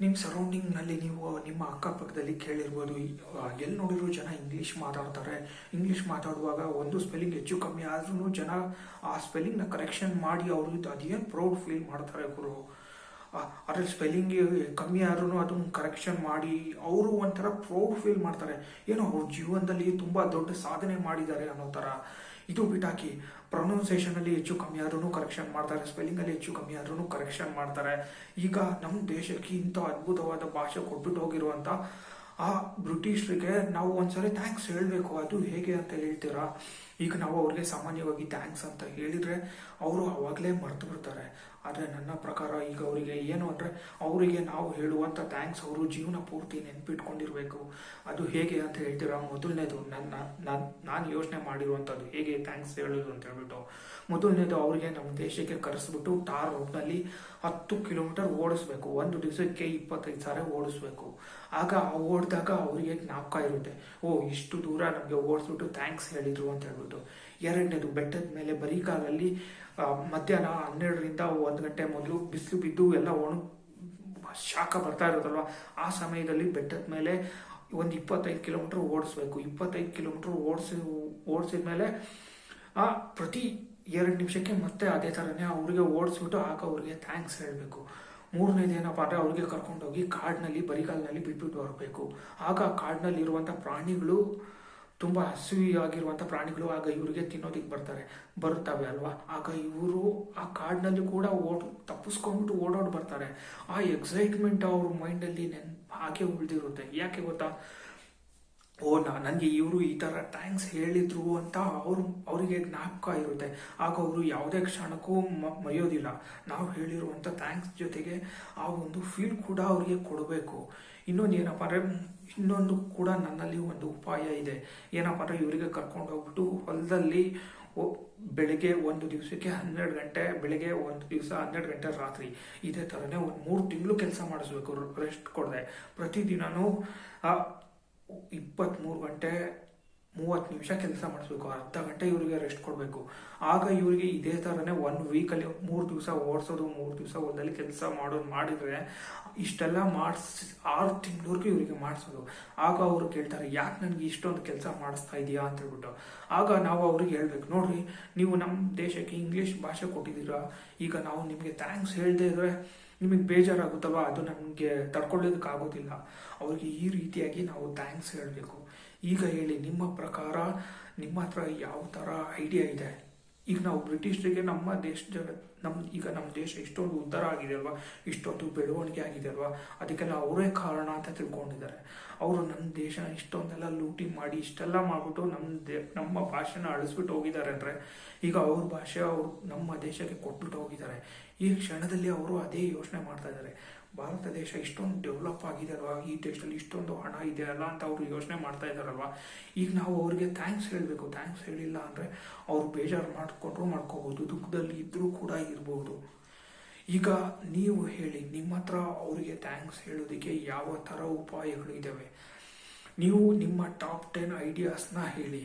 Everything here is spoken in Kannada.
ನಿಮ್ಮ ಸರೌಂಡಿಂಗ್ನಲ್ಲಿ ನೀವು ನಿಮ್ಮ ಅಕ್ಕಪಕ್ಕದಲ್ಲಿ ಕೇಳಿರ್ಬೋದು. ಎಲ್ಲಿ ನೋಡಿದ್ರು ಜನ ಇಂಗ್ಲೀಷ್ ಮಾತಾಡ್ತಾರೆ. ಇಂಗ್ಲೀಷ್ ಮಾತಾಡುವಾಗ ಒಂದು ಸ್ಪೆಲ್ಲಿಂಗ್ ಹೆಚ್ಚು ಕಮ್ಮಿ ಆದ್ರೂ ಜನ ಆ ಸ್ಪೆಲ್ಲಿಂಗ್ನ ಕರೆಕ್ಷನ್ ಮಾಡಿ ಅವರು ಅದೇನು ಪ್ರೌಡ್ ಫೀಲ್ ಮಾಡ್ತಾರೆ ಗುರು. ಅದ್ರಲ್ಲಿ ಸ್ಪೆಲ್ಲಿಂಗ್ ಕಮ್ಮಿ ಆದ್ರೂ ಅದನ್ನು ಕರೆಕ್ಷನ್ ಮಾಡಿ ಅವರು ಒಂಥರ ಪ್ರೌಡ್ ಫೀಲ್ ಮಾಡ್ತಾರೆ. ಏನೋ ಅವ್ರ ಜೀವನದಲ್ಲಿ ತುಂಬ ದೊಡ್ಡ ಸಾಧನೆ ಮಾಡಿದ್ದಾರೆ ಅನ್ನೋ ಥರ ಇದು ಬಿಟಾಕಿ ಪ್ರೊನೌನ್ಸೇಷನಲ್ಲಿ ಹೆಚ್ಚು ಕಮ್ಮಿ ಆದ್ರೂ ಕರೆಕ್ಷನ್ ಮಾಡ್ತಾರೆ ಸ್ಪೆಲ್ಲಿಂಗ್ ಅಲ್ಲಿ ಹೆಚ್ಚು ಕಮ್ಮಿ ಆದ್ರೂ ಕರೆಕ್ಷನ್ ಮಾಡ್ತಾರೆ. ಈಗ ನಮ್ಮ ದೇಶಕ್ಕೆ ಇಂಥ ಅದ್ಭುತವಾದ ಭಾಷೆ ಕೊಟ್ಬಿಟ್ಟು ಹೋಗಿರುವಂತ ಆ ಬ್ರಿಟಿಷರಿಗೆ ನಾವು ಒಂದ್ಸರಿ ಥ್ಯಾಂಕ್ಸ್ ಹೇಳಬೇಕು, ಅದು ಹೇಗೆ ಅಂತ ಹೇಳ್ತೀರಾ? ಈಗ ನಾವು ಅವ್ರಿಗೆ ಸಾಮಾನ್ಯವಾಗಿ ಥ್ಯಾಂಕ್ಸ್ ಅಂತ ಹೇಳಿದ್ರೆ ಅವರು ಅವಾಗಲೇ ಮರ್ತು ಬಿಡ್ತಾರೆ. ಆದರೆ ನನ್ನ ಪ್ರಕಾರ ಈಗ ಅವರಿಗೆ ಏನು ಅಂದರೆ ಅವರಿಗೆ ನಾವು ಹೇಳುವಂಥ ಥ್ಯಾಂಕ್ಸ್ ಅವರು ಜೀವನ ಪೂರ್ತಿ ನೆನ್ಪಿಟ್ಕೊಂಡಿರಬೇಕು. ಅದು ಹೇಗೆ ಅಂತ ಹೇಳ್ತೀರಾ? ಮೊದಲನೇದು ನನ್ನ ನಾನು ನಾನು ಯೋಚನೆ ಮಾಡಿರುವಂಥದ್ದು ಹೇಗೆ ಥ್ಯಾಂಕ್ಸ್ ಹೇಳೋದು ಅಂತ ಹೇಳ್ಬಿಟ್ಟು. ಮೊದಲನೇದು ಅವರಿಗೆ ನಮ್ಮ ದೇಶಕ್ಕೆ ಕರೆಸ್ಬಿಟ್ಟು ಟಾರ್ ರೋಡ್ನಲ್ಲಿ ಹತ್ತು ಕಿಲೋಮೀಟರ್ ಓಡಿಸ್ಬೇಕು. ಒಂದು ದಿವಸಕ್ಕೆ ಇಪ್ಪತ್ತೈದು ಸಾವಿರ ಓಡಿಸ್ಬೇಕು. ಆಗ ಆ ಓಡಿದಾಗ ಅವರಿಗೆ ಜ್ಞಾಪಕ ಇರುತ್ತೆ. ಓ, ಇಷ್ಟು ದೂರ ನಮಗೆ ಓಡಿಸ್ಬಿಟ್ಟು ಥ್ಯಾಂಕ್ಸ್ ಹೇಳಿದ್ರು ಅಂತ ಹೇಳ್ಬಿಟ್ಟು. ಎರಡನೇದು ಬೆಟ್ಟದ ಮೇಲೆ ಬರೀ ಕಾಲಲ್ಲಿ ಮಧ್ಯಾಹ್ನ ಹನ್ನೆರಡರಿಂದ ಒಂದು ಗಂಟೆ ಮೊದಲು ಬಿಸಿಲು ಬಿದ್ದು ಎಲ್ಲ ಒಣ ಶಾಖ ಬರ್ತಾ ಇರುತ್ತಲ್ವ? ಆ ಸಮಯದಲ್ಲಿ ಬೆಟ್ಟದ ಮೇಲೆ ಒಂದು ಇಪ್ಪತ್ತೈದು ಕಿಲೋಮೀಟರ್ ಓಡಿಸ್ಬೇಕು. ಇಪ್ಪತ್ತೈದು ಕಿಲೋಮೀಟರ್ ಓಡಿಸಿ, ಓಡಿಸಿದ ಮೇಲೆ, ಆ, ಪ್ರತಿ ಎರಡು ನಿಮಿಷಕ್ಕೆ ಮತ್ತೆ ಅದೇ ಥರನೇ ಅವ್ರಿಗೆ ಓಡಿಸ್ಬಿಟ್ಟು ಆಗ ಅವ್ರಿಗೆ ಥ್ಯಾಂಕ್ಸ್ ಹೇಳಬೇಕು. ಮೂರನೇದು ಏನಪ್ಪ ಅಂದರೆ ಅವ್ರಿಗೆ ಕರ್ಕೊಂಡೋಗಿ ಕಾಡಿನಲ್ಲಿ, ಬರಿಗಾಲಿನಲ್ಲಿ ಬಿಟ್ಬಿಟ್ಟು ಬರಬೇಕು. ಆಗ ಕಾಡಿನಲ್ಲಿ ಇರುವಂಥ ಪ್ರಾಣಿಗಳು ತುಂಬ ಹಸಿವಿಯಾಗಿರುವಂಥ ಪ್ರಾಣಿಗಳು ಆಗ ಇವರಿಗೆ ತಿನ್ನೋದಕ್ಕೆ ಬರ್ತಾರೆ. ಬರುತ್ತವೆ ಅಲ್ವಾ? ಆಗ ಇವರು ಆ ಕಾಡಿನಲ್ಲಿ ಕೂಡ ಓಡ್, ತಪ್ಪಿಸ್ಕೊಂಡ್ಬಿಟ್ಟು ಓಡಾಡಿ ಬರ್ತಾರೆ. ಆ ಎಕ್ಸೈಟ್ಮೆಂಟ್ ಅವ್ರ ಮೈಂಡಲ್ಲಿ ನೆನ್, ಹಾಗೆ ಉಳಿದಿರುತ್ತೆ. ಯಾಕೆ ಗೊತ್ತಾ? ಓ ನನಗೆ ಇವರು ಈ ಥರ ಥ್ಯಾಂಕ್ಸ್ ಹೇಳಿದ್ರು ಅಂತ ಅವರು ಅವರಿಗೆ ಜ್ಞಾಪಕ ಇರುತ್ತೆ. ಆಗ ಅವರು ಯಾವುದೇ ಕ್ಷಣಕ್ಕೂ ಮರೆಯೋದಿಲ್ಲ. ನಾವು ಹೇಳಿರುವಂಥ ಥ್ಯಾಂಕ್ಸ್ ಜೊತೆಗೆ ಆ ಒಂದು ಫೀಲ್ ಕೂಡ ಅವರಿಗೆ ಕೊಡಬೇಕು. ಇನ್ನೊಂದು ಏನಪ್ಪ ಅಂದರೆ, ಇನ್ನೊಂದು ಕೂಡ ನನ್ನಲ್ಲಿ ಒಂದು ಉಪಾಯ ಇದೆ. ಏನಪ್ಪ ಅಂದರೆ, ಇವರಿಗೆ ಕರ್ಕೊಂಡು ಹೋಗ್ಬಿಟ್ಟು ಹೊಲದಲ್ಲಿ ಬೆಳಗ್ಗೆ ಒಂದು ದಿವಸಕ್ಕೆ ಹನ್ನೆರಡು ಗಂಟೆ, ಬೆಳಿಗ್ಗೆ ಒಂದು ದಿವಸ ಹನ್ನೆರಡು ಗಂಟೆ ರಾತ್ರಿ. ಇದೇ ಥರನೇ ಒಂದು ಮೂರು ತಿಂಗಳು ಕೆಲಸ ಮಾಡಿಸ್ಬೇಕು, ರೆಸ್ಟ್ ಕೊಡದೆ. ಪ್ರತಿದಿನವೂ ಇಪ್ಪತ್ತ್ಮೂರು ಗಂಟೆ ಮೂವತ್ತು ನಿಮಿಷ ಕೆಲಸ ಮಾಡಿಸ್ಬೇಕು, ಅರ್ಧ ಗಂಟೆ ಇವರಿಗೆ ರೆಸ್ಟ್ ಕೊಡಬೇಕು. ಆಗ ಇವರಿಗೆ ಇದೇ ಥರನೇ ಒನ್ ವೀಕಲ್ಲಿ ಮೂರು ದಿವಸ ಓಡಿಸೋದು, ಮೂರು ದಿವಸ ಹೊಲದಲ್ಲಿ ಕೆಲಸ ಮಾಡೋದು ಮಾಡಿದರೆ ಇಷ್ಟೆಲ್ಲ ಮಾಡಿಸ್, ಆರು ತಿಂಗಳವರೆಗೂ ಇವರಿಗೆ ಮಾಡಿಸೋದು. ಆಗ ಅವರು ಕೇಳ್ತಾರೆ, ಯಾಕೆ ನನಗೆ ಇಷ್ಟೊಂದು ಕೆಲಸ ಮಾಡಿಸ್ತಾ ಇದೆಯಾ ಅಂತ ಹೇಳ್ಬಿಟ್ಟು. ಆಗ ನಾವು ಅವ್ರಿಗೆ ಹೇಳ್ಬೇಕು, ನೋಡ್ರಿ, ನೀವು ನಮ್ಮ ದೇಶಕ್ಕೆ ಇಂಗ್ಲೀಷ್ ಭಾಷೆ ಕೊಟ್ಟಿದ್ದೀರಾ, ಈಗ ನಾವು ನಿಮಗೆ ಥ್ಯಾಂಕ್ಸ್ ಹೇಳದೇ ಇದ್ರೆ ನಿಮಗೆ ಬೇಜಾರಾಗುತ್ತಲ್ವ? ಅದು ನಮಗೆ ತಡ್ಕೊಳ್ಳೋದಕ್ಕಾಗೋದಿಲ್ಲ. ಅವ್ರಿಗೆ ಈ ರೀತಿಯಾಗಿ ನಾವು ಥ್ಯಾಂಕ್ಸ್ ಹೇಳಬೇಕು. ಈಗ ಹೇಳಿ, ನಿಮ್ಮ ಪ್ರಕಾರ ನಿಮ್ಮ ಹತ್ರ ಯಾವ ಥರ ಐಡಿಯಾ ಇದೆ? ಈಗ ನಾವು ಬ್ರಿಟಿಷರಿಗೆ ನಮ್ಮ ದೇಶ ನಮ್ಮ ಈಗ ನಮ್ಮ ದೇಶ ಇಷ್ಟೊಂದು ಉದ್ಧಾರ ಆಗಿದೆ ಅಲ್ವಾ? ಇಷ್ಟೊಂದು ಬೆಳವಣಿಗೆ ಆಗಿದೆ ಅಲ್ವಾ? ಅದಕ್ಕೆಲ್ಲ ಅವರೇ ಕಾರಣ ಅಂತ ತಿಳ್ಕೊಂಡಿದ್ದಾರೆ. ಅವರು ನಮ್ಮ ದೇಶ ಇಷ್ಟೊಂದೆಲ್ಲ ಲೂಟಿ ಮಾಡಿ, ಇಷ್ಟೆಲ್ಲ ಮಾಡ್ಬಿಟ್ಟು ನಮ್ಮ ದೇ, ನಮ್ಮ ಭಾಷೆನ ಅಳಿಸ್ಬಿಟ್ಟು ಹೋಗಿದ್ದಾರೆ ಅಂದರೆ, ಈಗ ಅವ್ರ ಭಾಷೆ ಅವರು ನಮ್ಮ ದೇಶಕ್ಕೆ ಕೊಟ್ಬಿಟ್ಟು ಹೋಗಿದ್ದಾರೆ. ಈ ಕ್ಷಣದಲ್ಲಿ ಅವರು ಅದೇ ಯೋಚನೆ ಮಾಡ್ತಾ ಇದ್ದಾರೆ. ಭಾರತ ದೇಶ ಇಷ್ಟೊಂದು ಡೆವಲಪ್ ಆಗಿದೆ ಅಲ್ವಾ? ಈ ದೇಶದಲ್ಲಿ ಇಷ್ಟೊಂದು ಹಣ ಇದೆ ಅಲ್ಲ ಅಂತ ಅವರು ಯೋಚನೆ ಮಾಡ್ತಾ ಇದ್ದಾರಲ್ವಾ ಈಗ ನಾವು ಅವ್ರಿಗೆ ಥ್ಯಾಂಕ್ಸ್ ಹೇಳಬೇಕು. ಥ್ಯಾಂಕ್ಸ್ ಹೇಳಿಲ್ಲ ಅಂದರೆ ಅವ್ರು ಬೇಜಾರು ಮಾಡಿಕೊಂಡ್ರು ಮಾಡ್ಕೋಬೋದು. ದುಃಖದಲ್ಲಿ ಇದ್ದರೂ ಕೂಡ ಇರ್ಬೋದು. ಈಗ ನೀವು ಹೇಳಿ, ನಿಮ್ಮ ಹತ್ರ ಅವರಿಗೆ ಥ್ಯಾಂಕ್ಸ್ ಹೇಳೋದಕ್ಕೆ ಯಾವ ಥರ ಉಪಾಯಗಳು ಇದ್ದಾವೆ ನೀವು ನಿಮ್ಮ ಟಾಪ್ ಟೆನ್ ಐಡಿಯಾಸ್ನ ಹೇಳಿ.